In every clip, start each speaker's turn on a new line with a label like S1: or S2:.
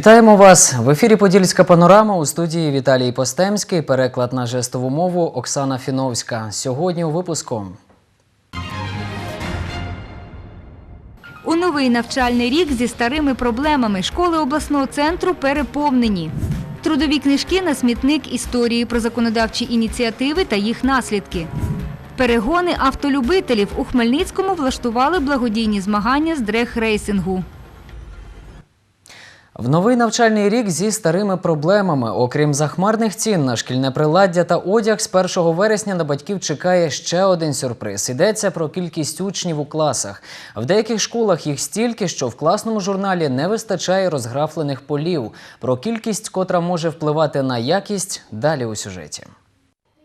S1: Вітаємо вас в ефірі Подільська панорама у студії Віталій Постемський. Переклад на жестову мову Оксана Фіновська. Сьогодні у випуску.
S2: У новий навчальний рік зі старими проблемами школи обласного центру переповнені. Трудові книжки на смітник історії про законодавчі ініціативи та їх наслідки. Перегони автолюбителів у Хмельницькому влаштували благодійні змагання з дрех-рейсингу.
S1: В новий навчальний рік зі старими проблемами. Окрім захмарних цін на шкільне приладдя та одяг, з 1 вересня на батьків чекає ще один сюрприз. Йдеться про кількість учнів у класах. В деяких школах їх стільки, що в класному журналі не вистачає розграфлених полів. Про кількість, котра може впливати на якість, далі у сюжеті.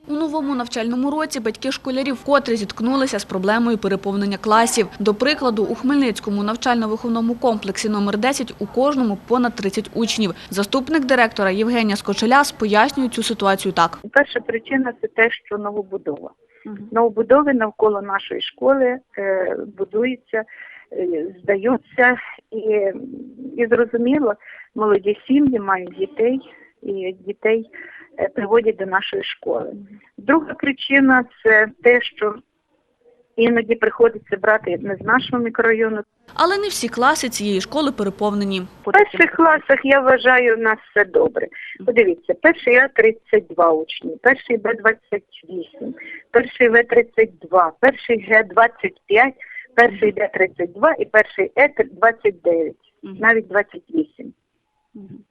S3: У новому навчальному році батьки школярів вкотре зіткнулися з проблемою переповнення класів. До прикладу, у Хмельницькому навчально-виховному комплексі номер 10 у кожному понад 30 учнів. Заступник директора Євгенія Скочеляс пояснює цю ситуацію так.
S4: Перша причина це те, що новобудова. Новобудови навколо нашої школи е, будуються, е, здаються, і, і зрозуміло, молоді сім'ї мають дітей, і дітей приводять до нашої школи. Друга причина це те, що іноді приходиться брати не з нашого мікрорайону.
S3: Але не всі класи цієї школи переповнені.
S4: В перших класах я вважаю, у нас все добре. Подивіться, перший А 32 учні, перший Б 28, перший В 32, перший Г 25, перший Д 32 і перший Е 29, навіть 28.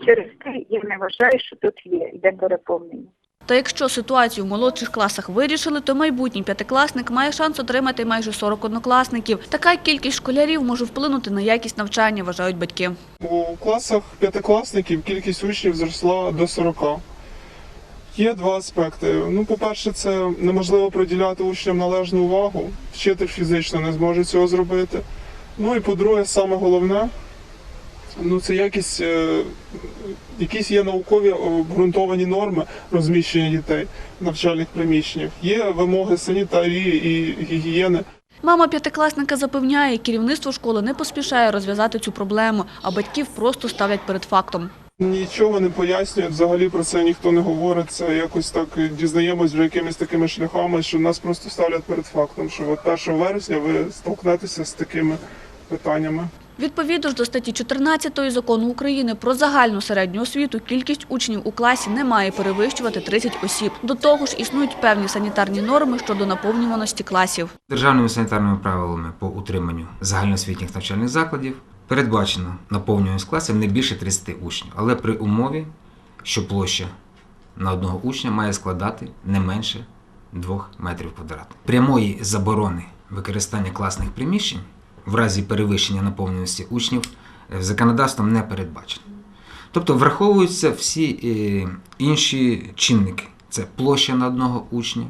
S4: Через те я не вважаю, що тут є йде переповнення.
S3: Та якщо ситуацію в молодших класах вирішили, то майбутній п'ятикласник має шанс отримати майже 40 однокласників. Така кількість школярів може вплинути на якість навчання, вважають батьки.
S5: У класах п'ятикласників кількість учнів зросла до 40. Є два аспекти. Ну, по-перше, це неможливо приділяти учням належну увагу. Вчитель фізично не зможе цього зробити. Ну і по-друге, саме головне, ну це якість, е, якісь є наукові обґрунтовані норми розміщення дітей в навчальних приміщеннях. Є вимоги санітарії і гігієни.
S3: Мама п'ятикласника запевняє, керівництво школи не поспішає розв'язати цю проблему, а батьків просто ставлять перед фактом.
S5: Нічого не пояснюють, взагалі про це ніхто не говорить. Це якось так дізнаємось вже якимись такими шляхами, що нас просто ставлять перед фактом, що от 1 вересня ви столкнетеся з такими питаннями.
S3: Відповідно ж до статті 14 закону України про загальну середню освіту, кількість учнів у класі не має перевищувати 30 осіб. До того ж, існують певні санітарні норми щодо наповнюваності класів.
S6: Державними санітарними правилами по утриманню загальноосвітніх навчальних закладів передбачено наповнюваність класів не більше 30 учнів, але при умові, що площа на одного учня має складати не менше 2 метрів квадратних. Прямої заборони використання класних приміщень в разі перевищення наповненості учнів е, законодавством не передбачено. Тобто враховуються всі е, інші чинники: це площа на одного учня,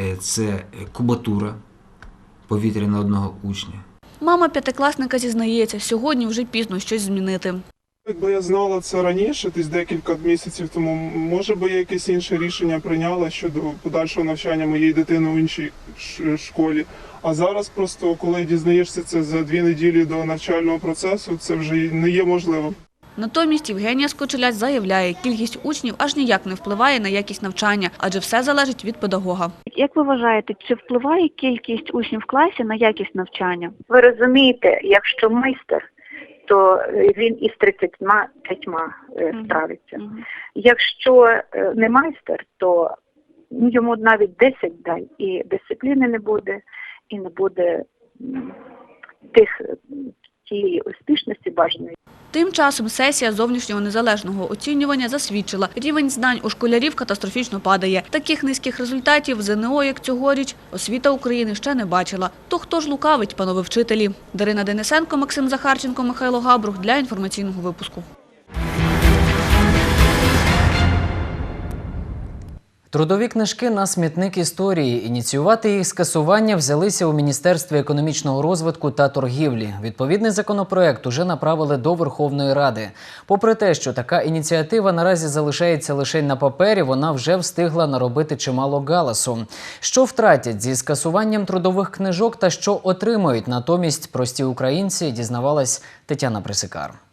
S6: е, це кубатура повітря на одного учня.
S3: Мама п'ятикласника зізнається, сьогодні вже пізно щось змінити.
S5: Якби я знала це раніше, десь декілька місяців тому, може би я якесь інше рішення прийняла щодо подальшого навчання моєї дитини в іншій школі. А зараз просто, коли дізнаєшся це за дві неділі до навчального процесу, це вже не є можливо.
S3: Натомість Євгенія Скочелясь заявляє, кількість учнів аж ніяк не впливає на якість навчання, адже все залежить від педагога.
S7: Як ви вважаєте, чи впливає кількість учнів в класі на якість навчання?
S4: Ви розумієте, якщо майстер, то він із 35 е, справиться. Якщо е, не майстер, то ну, йому навіть 10 дай, і дисципліни не буде, і не буде тих тієї успішності бажаної.
S3: Тим часом сесія зовнішнього незалежного оцінювання засвідчила, рівень знань у школярів катастрофічно падає. Таких низьких результатів ЗНО, як цьогоріч, освіта України ще не бачила. То хто ж лукавить, панове вчителі? Дарина Денисенко, Максим Захарченко, Михайло Габрух для інформаційного випуску.
S1: Трудові книжки на смітник історії. Ініціювати їх скасування взялися у Міністерстві економічного розвитку та торгівлі. Відповідний законопроект уже направили до Верховної Ради. Попри те, що така ініціатива наразі залишається лише на папері, вона вже встигла наробити чимало галасу. Що втратять зі скасуванням трудових книжок та що отримають натомість прості українці, дізнавалась Тетяна Присикар.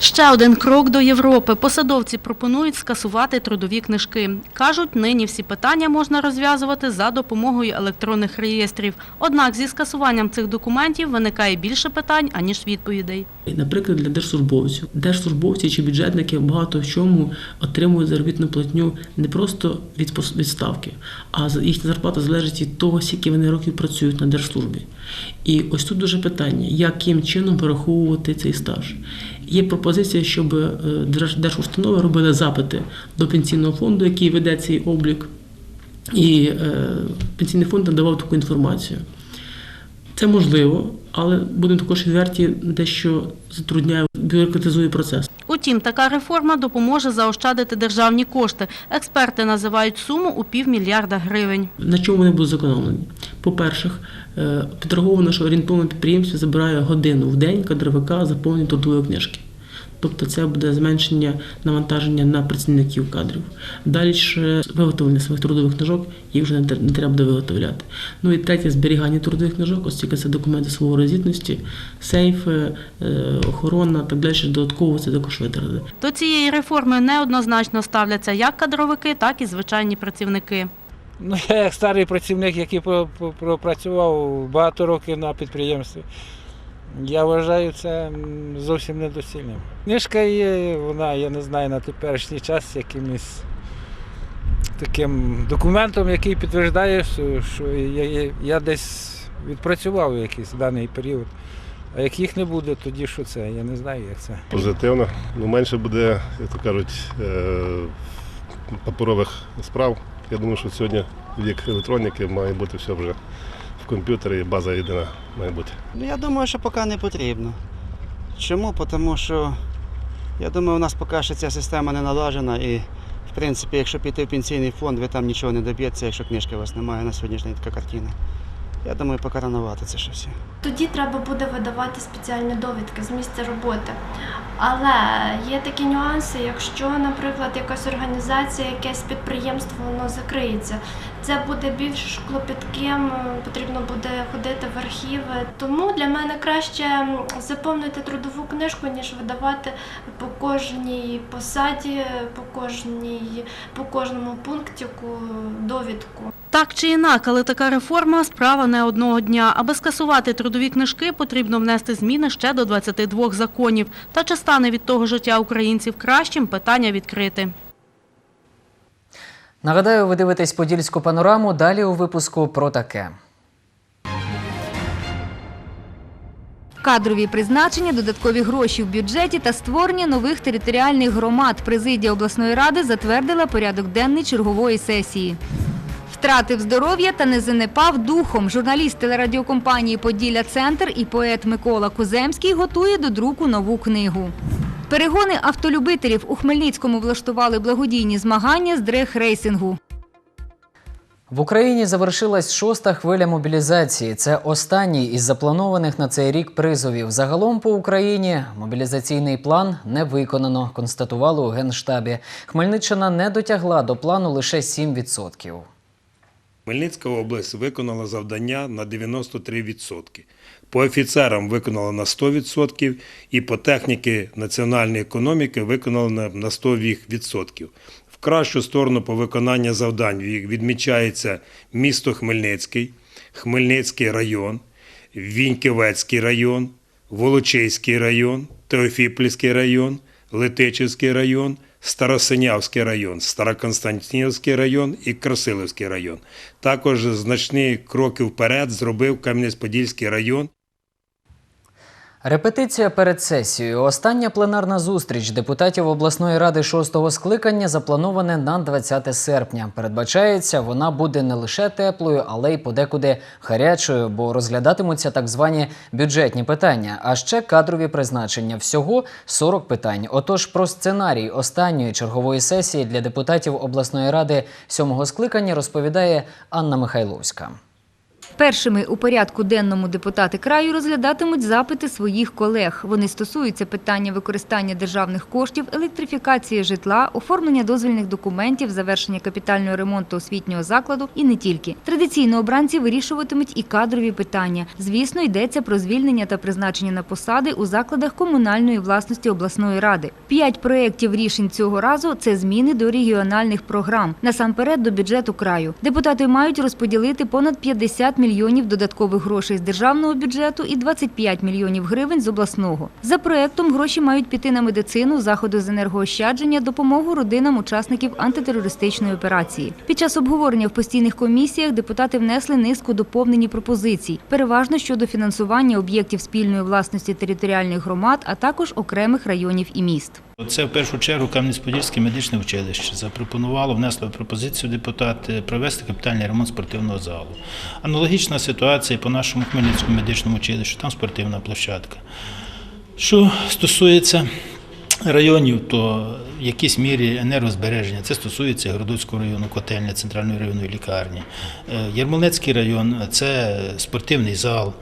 S8: Ще один крок до Європи. Посадовці пропонують скасувати трудові книжки. Кажуть, нині всі питання можна розв'язувати за допомогою електронних реєстрів. Однак зі скасуванням цих документів виникає більше питань, аніж відповідей.
S9: Наприклад, для держслужбовців. Держслужбовці чи бюджетники багато в чому отримують заробітну платню не просто від відставки, а їхня зарплата залежить від того, скільки вони років працюють на держслужбі. І ось тут дуже питання, яким чином пораховувати цей стаж. Є пропозиція, щоб держустанова робила запити до пенсійного фонду, який веде цей облік, і е, пенсійний фонд надавав таку інформацію. Це можливо, але будемо також відверті, дещо затрудняє, бюрократизує процес.
S8: Утім, така реформа допоможе заощадити державні кошти. Експерти називають суму у півмільярда гривень.
S9: На чому вони будуть зекономлені? По-перше, е, підраховано, що орієнтовне підприємство забирає годину в день кадровика заповнення трудової книжки. Тобто це буде зменшення навантаження на працівників кадрів. Далі ж виготовлення своїх трудових книжок їх вже не треба буде виготовляти. Ну і третє зберігання трудових книжок, оскільки це документи свого звітності, сейфи, е, охорона так далі. Додатково це також витрати.
S8: До цієї реформи неоднозначно ставляться як кадровики, так і звичайні працівники.
S10: Ну, я як старий працівник, який про- про- пропрацював багато років на підприємстві, я вважаю це зовсім недоцільним. Книжка є, вона, я не знаю, на теперішній час якимось таким документом, який підтверждає, що, я, я десь відпрацював якийсь даний період. А як їх не буде, тоді що це? Я не знаю, як це.
S11: Позитивно. Ну, менше буде, як то кажуть, е, паперових справ. Я думаю, що сьогодні вік електроніки має бути все вже в і база єдина має бути.
S12: Ну, я думаю, що поки не потрібно. Чому? Тому що я думаю, у нас поки що ця система не налажена і, в принципі, якщо піти в пенсійний фонд, ви там нічого не доб'єтеся, якщо книжки у вас немає на сьогоднішній така картина. Я думаю, поки ранувати це ще все.
S13: Тоді треба буде видавати спеціальні довідки з місця роботи. Але є такі нюанси, якщо, наприклад, якась організація, якесь підприємство воно закриється, це буде більш клопітким, потрібно буде ходити в архіви. Тому для мене краще заповнити трудову книжку, ніж видавати по кожній посаді, по кожній, по кожному пунктику довідку.
S8: Так чи інак, але така реформа справа не одного дня. Аби скасувати трудові книжки, потрібно внести зміни ще до 22 законів. Та чи стане від того життя українців кращим, питання відкрите.
S1: Нагадаю, ви дивитесь подільську панораму. Далі у випуску про таке.
S2: Кадрові призначення, додаткові гроші в бюджеті та створення нових територіальних громад. Президія обласної ради затвердила порядок денний чергової сесії. Втратив здоров'я та не занепав духом. Журналіст телерадіокомпанії Поділля Центр і поет Микола Куземський готує до друку нову книгу. Перегони автолюбителів у Хмельницькому влаштували благодійні змагання з дрех-рейсингу.
S1: В Україні завершилась шоста хвиля мобілізації. Це останній із запланованих на цей рік призовів. Загалом по Україні мобілізаційний план не виконано, констатували у Генштабі. Хмельниччина не дотягла до плану лише 7%.
S14: Хмельницька область виконала завдання на 93%. По офіцерам виконала на 100% і по техніці національної економіки виконала на на 100%. В кращу сторону по виконанню завдань відмічається місто Хмельницький, Хмельницький район, Віньківецький район, Волочиський район, Теофіпольський район, Летичівський район, Старосинявський район, Староконстантинівський район і Красилівський район. Також значні кроки вперед зробив Кам'янець-Подільський район.
S1: Репетиція перед сесією. Остання пленарна зустріч депутатів обласної ради шостого скликання запланована на 20 серпня. Передбачається, вона буде не лише теплою, але й подекуди гарячою, бо розглядатимуться так звані бюджетні питання, а ще кадрові призначення. Всього 40 питань. Отож, про сценарій останньої чергової сесії для депутатів обласної ради сьомого скликання розповідає Анна Михайловська.
S2: Першими у порядку денному депутати краю розглядатимуть запити своїх колег. Вони стосуються питання використання державних коштів, електрифікації житла, оформлення дозвільних документів, завершення капітального ремонту освітнього закладу і не тільки. Традиційно обранці вирішуватимуть і кадрові питання. Звісно, йдеться про звільнення та призначення на посади у закладах комунальної власності обласної ради. П'ять проєктів рішень цього разу це зміни до регіональних програм, насамперед до бюджету краю. Депутати мають розподілити понад 50 мільйонів додаткових грошей з державного бюджету і 25 мільйонів гривень з обласного. За проектом гроші мають піти на медицину, заходи з енергоощадження, допомогу родинам учасників антитерористичної операції. Під час обговорення в постійних комісіях депутати внесли низку доповнені пропозицій, переважно щодо фінансування об'єктів спільної власності територіальних громад, а також окремих районів і міст.
S15: Це в першу чергу Кам'янець-Подільське медичне училище запропонувало, внесло пропозицію депутати провести капітальний ремонт спортивного залу. Аналогічна ситуація по нашому Хмельницькому медичному училищу, там спортивна площадка. Що стосується районів, то в якійсь мірі енергозбереження. Це стосується Городоцького району, котельня, центральної районної лікарні. Е, Ярмолинецький район це спортивний зал.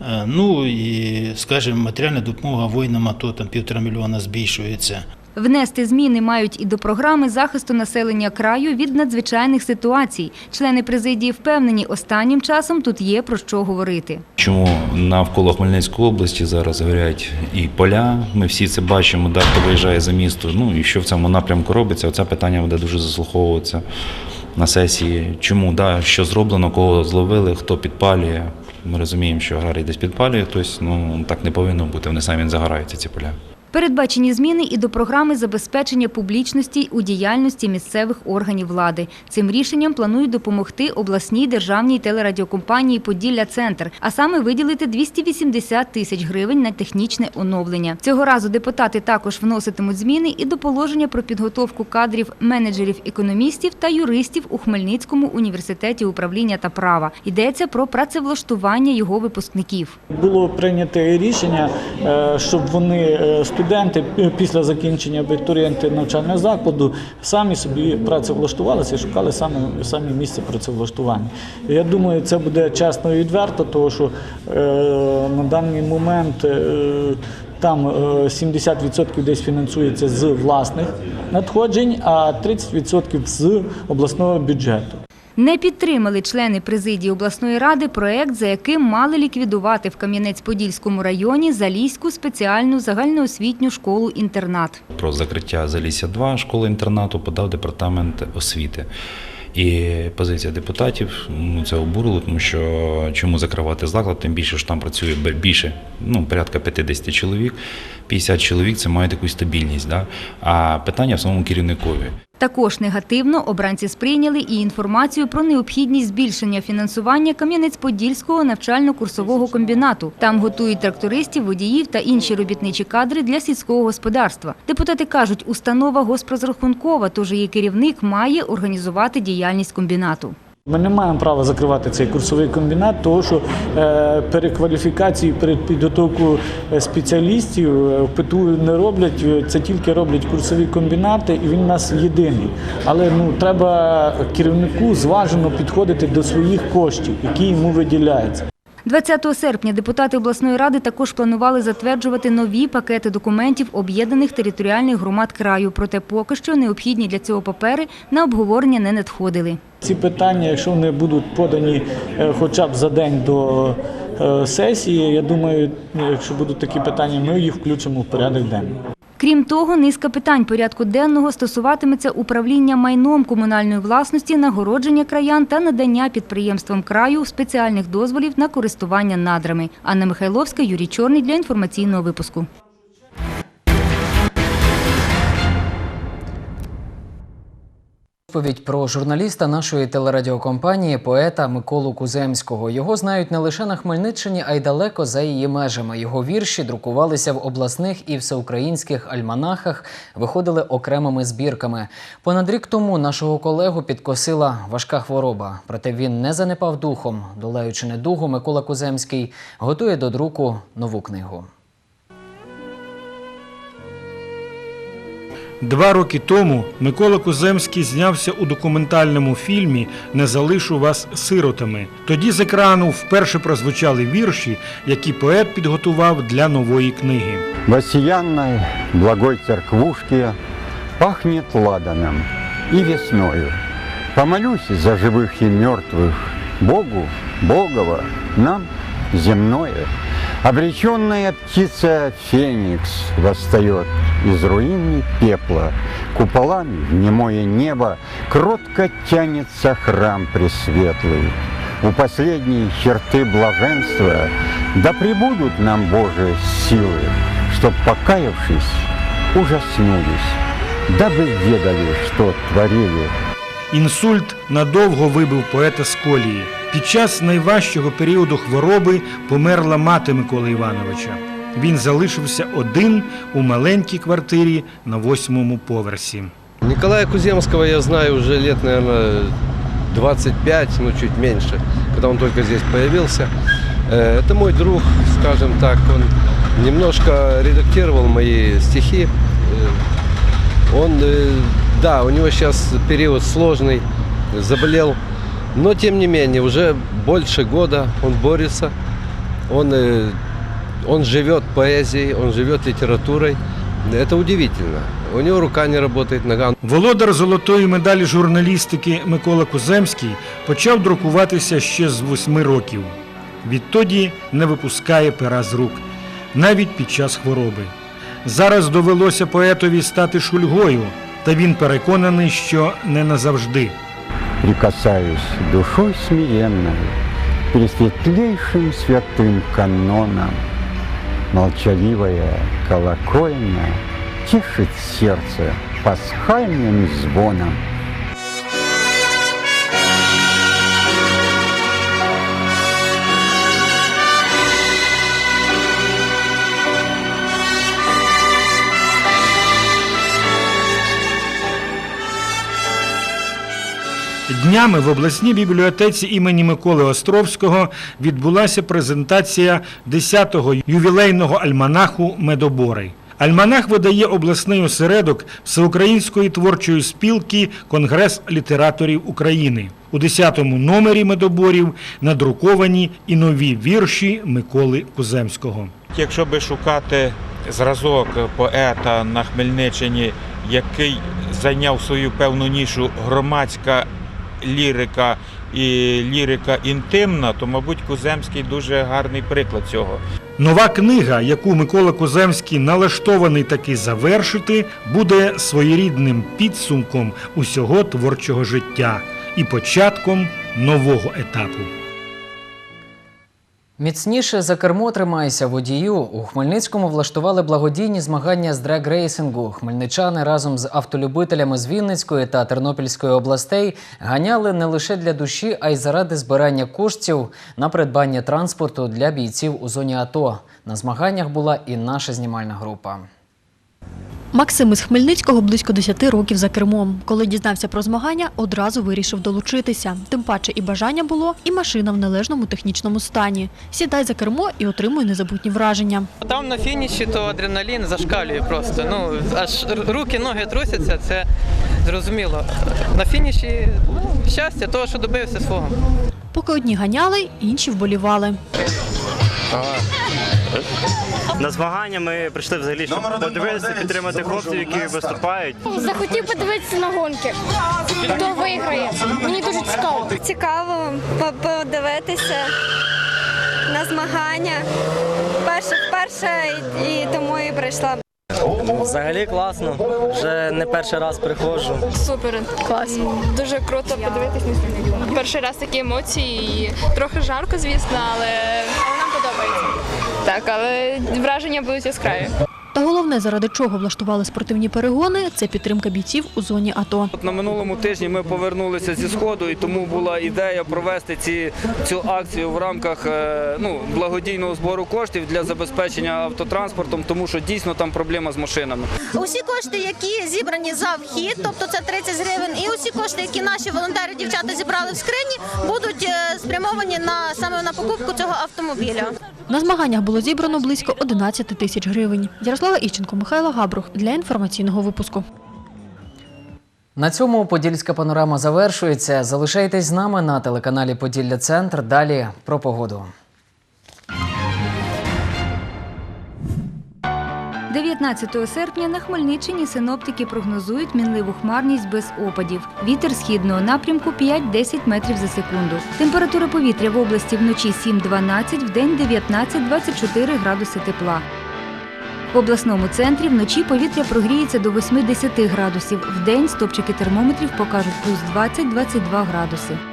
S15: Е, Ну і, скажімо, матеріальна допомога воїнам АТО, там півтора мільйона збільшується.
S2: Внести зміни мають і до програми захисту населення краю від надзвичайних ситуацій. Члени президії впевнені, останнім часом тут є про що говорити.
S16: Чому навколо Хмельницької області зараз горять і поля? Ми всі це бачимо, дехто виїжджає за місто. Ну і що в цьому напрямку робиться? Оце питання буде дуже заслуховуватися на сесії. Чому да, що зроблено, кого зловили, хто підпалює? Ми розуміємо, що аграрій десь підпалює, хтось ну так не повинно бути. Вони самі загораються ці поля.
S2: Передбачені зміни і до програми забезпечення публічності у діяльності місцевих органів влади. Цим рішенням планують допомогти обласній державній телерадіокомпанії Поділля Центр, а саме виділити 280 тисяч гривень на технічне оновлення. Цього разу депутати також вноситимуть зміни і до положення про підготовку кадрів менеджерів економістів та юристів у Хмельницькому університеті управління та права. Йдеться про працевлаштування його випускників.
S17: Було прийнято рішення, е, щоб вони е, студенти е, після закінчення абітурієнти навчального закладу самі собі працевлаштувалися і шукали самі, самі місце працевлаштування. Я думаю, це буде чесно і відверто, тому що е, на даний момент. е, Там е, 70% десь фінансується з власних надходжень, а 30% з обласного бюджету.
S2: Не підтримали члени президії обласної ради проект, за яким мали ліквідувати в Кам'янець-Подільському районі Заліську спеціальну загальноосвітню школу-інтернат.
S16: Про закриття Залісся 2 школи інтернату подав департамент освіти. І позиція депутатів ну, це обурило, тому що чому закривати заклад, тим більше що там працює більше, ну, порядка 50 чоловік. 50 чоловік це має якусь стабільність. Да? А питання в самому керівникові.
S2: Також негативно обранці сприйняли і інформацію про необхідність збільшення фінансування Кам'янець-Подільського навчально-курсового комбінату. Там готують трактористів, водіїв та інші робітничі кадри для сільського господарства. Депутати кажуть, установа госпрозрахункова, тож її керівник має організувати діяльність комбінату.
S17: Ми не маємо права закривати цей курсовий комбінат, тому що е, перед передпідготовку е, спеціалістів е, ПТУ не роблять, це тільки роблять курсові комбінати, і він у нас єдиний. Але ну треба керівнику зважено підходити до своїх коштів, які йому виділяються.
S2: 20 серпня депутати обласної ради також планували затверджувати нові пакети документів об'єднаних територіальних громад краю. Проте поки що необхідні для цього папери на обговорення не надходили.
S17: Ці питання, якщо вони будуть подані е, хоча б за день до е, сесії, я думаю, якщо будуть такі питання, ми їх включимо в порядок денний.
S2: Крім того, низка питань порядку денного стосуватиметься управління майном комунальної власності, нагородження краян та надання підприємствам краю спеціальних дозволів на користування надрами. Анна Михайловська, Юрій Чорний для інформаційного випуску.
S1: Розповідь про журналіста нашої телерадіокомпанії, поета Миколу Куземського. Його знають не лише на Хмельниччині, а й далеко за її межами. Його вірші друкувалися в обласних і всеукраїнських альманахах, виходили окремими збірками. Понад рік тому нашого колегу підкосила важка хвороба. Проте він не занепав духом. Долаючи недугу, Микола Куземський готує до друку нову книгу.
S18: Два роки тому Микола Куземський знявся у документальному фільмі Не залишу вас сиротами. Тоді з екрану вперше прозвучали вірші, які поет підготував для нової книги.
S19: В осиянной благой церквушке пахнет ладаном и весною. Помолюсь за живых и мертвых, Богу, Богова, нам земное. Обреченная птица Феникс восстает из руин и пепла. Куполами в немое небо кротко тянется храм пресветлый. У последней черты блаженства да пребудут нам Божии силы, чтоб, покаявшись, ужаснулись, дабы ведали, что творили
S18: Інсульт надовго вибив поета з колії. Під час найважчого періоду хвороби померла мати Миколи Івановича. Він залишився один у маленькій квартирі на восьмому поверсі.
S20: Николая Куземского я знаю уже лет, наверное, 25, ну чуть меньше, когда он только здесь появился. Э, Это мой друг, скажем так, он немножко редактировал мои стихи. Э, Он, э, да, у него сейчас период сложный, заболел, но тем не менее, уже больше года он борется, он, э, он живет поэзией, он живет литературой. Это удивительно. У него рука не работает, нога.
S18: Володар золотої медалі журналістики Микола Куземський почав друкуватися ще з восьми років. Відтоді не випускає пера з рук, навіть під час хвороби. Зараз довелося поетові стати шульгою, та він переконаний, що не назавжди.
S19: Прикасаюсь душой смиренной к пресветлейшим святым канонам. Молчаливая колокольня тешит сердце пасхальным звоном.
S18: Днями в обласній бібліотеці імені Миколи Островського відбулася презентація 10-го ювілейного альманаху Медобори. Альманах видає обласний осередок Всеукраїнської творчої спілки Конгрес літераторів України. У 10-му номері медоборів надруковані і нові вірші Миколи Куземського.
S21: Якщо би шукати зразок поета на Хмельниччині, який зайняв свою певну нішу громадська лірика і лірика інтимна, то, мабуть, Куземський дуже гарний приклад цього.
S18: Нова книга, яку Микола Куземський налаштований таки завершити, буде своєрідним підсумком усього творчого життя і початком нового етапу.
S1: Міцніше за кермо тримайся водію. У Хмельницькому влаштували благодійні змагання з драг-рейсингу. Хмельничани разом з автолюбителями з Вінницької та Тернопільської областей ганяли не лише для душі, а й заради збирання коштів на придбання транспорту для бійців у зоні АТО. На змаганнях була і наша знімальна група.
S22: Максим із Хмельницького близько 10 років за кермом. Коли дізнався про змагання, одразу вирішив долучитися. Тим паче і бажання було, і машина в належному технічному стані. Сідай за кермо і отримуй незабутні враження.
S23: Там на фініші то адреналін зашкалює просто. Ну аж руки, ноги трусяться, це зрозуміло. На фініші ну, щастя, того, що добився свого.
S22: Поки одні ганяли, інші вболівали.
S24: На змагання ми прийшли взагалі, щоб подивитися, підтримати хлопців, які виступають.
S25: Захотів подивитися на гонки. Хто виграє? Мені дуже цікаво.
S26: Цікаво подивитися на змагання. Перше вперше і, тому і прийшла.
S24: Взагалі класно. Вже не перший раз приходжу.
S25: Супер, клас. Дуже круто подивитися. Перший раз такі емоції. і Трохи жарко, звісно, але. Так, але враження будуть яскраві.
S22: Та головне, заради чого влаштували спортивні перегони, це підтримка бійців у зоні АТО.
S27: От На минулому тижні ми повернулися зі сходу, і тому була ідея провести ці, цю акцію в рамках е, ну, благодійного збору коштів для забезпечення автотранспортом, тому що дійсно там проблема з машинами.
S28: Усі кошти, які зібрані за вхід, тобто це 30 гривень, і усі кошти, які наші волонтери дівчата зібрали в скрині, будуть е, спрямовані на саме на покупку цього автомобіля.
S22: На змаганнях було зібрано близько 11 тисяч гривень. Ярослава Іщенко, Михайло Габрух для інформаційного випуску.
S1: На цьому подільська панорама завершується. Залишайтесь з нами на телеканалі Поділля Центр. Далі про погоду.
S2: 19 серпня на Хмельниччині синоптики прогнозують мінливу хмарність без опадів. Вітер східного напрямку 5-10 метрів за секунду. Температура повітря в області вночі 7-12, вдень 19-24 градуси тепла. В обласному центрі вночі повітря прогріється до 80 градусів. Вдень стопчики термометрів покажуть плюс 20-22 градуси.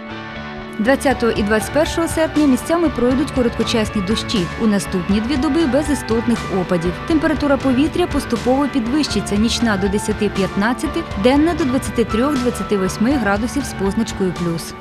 S2: 20 і 21 серпня місцями пройдуть короткочасні дощі. У наступні дві доби без істотних опадів. Температура повітря поступово підвищиться. Нічна до 10-15, денна до 23-28 градусів з позначкою плюс.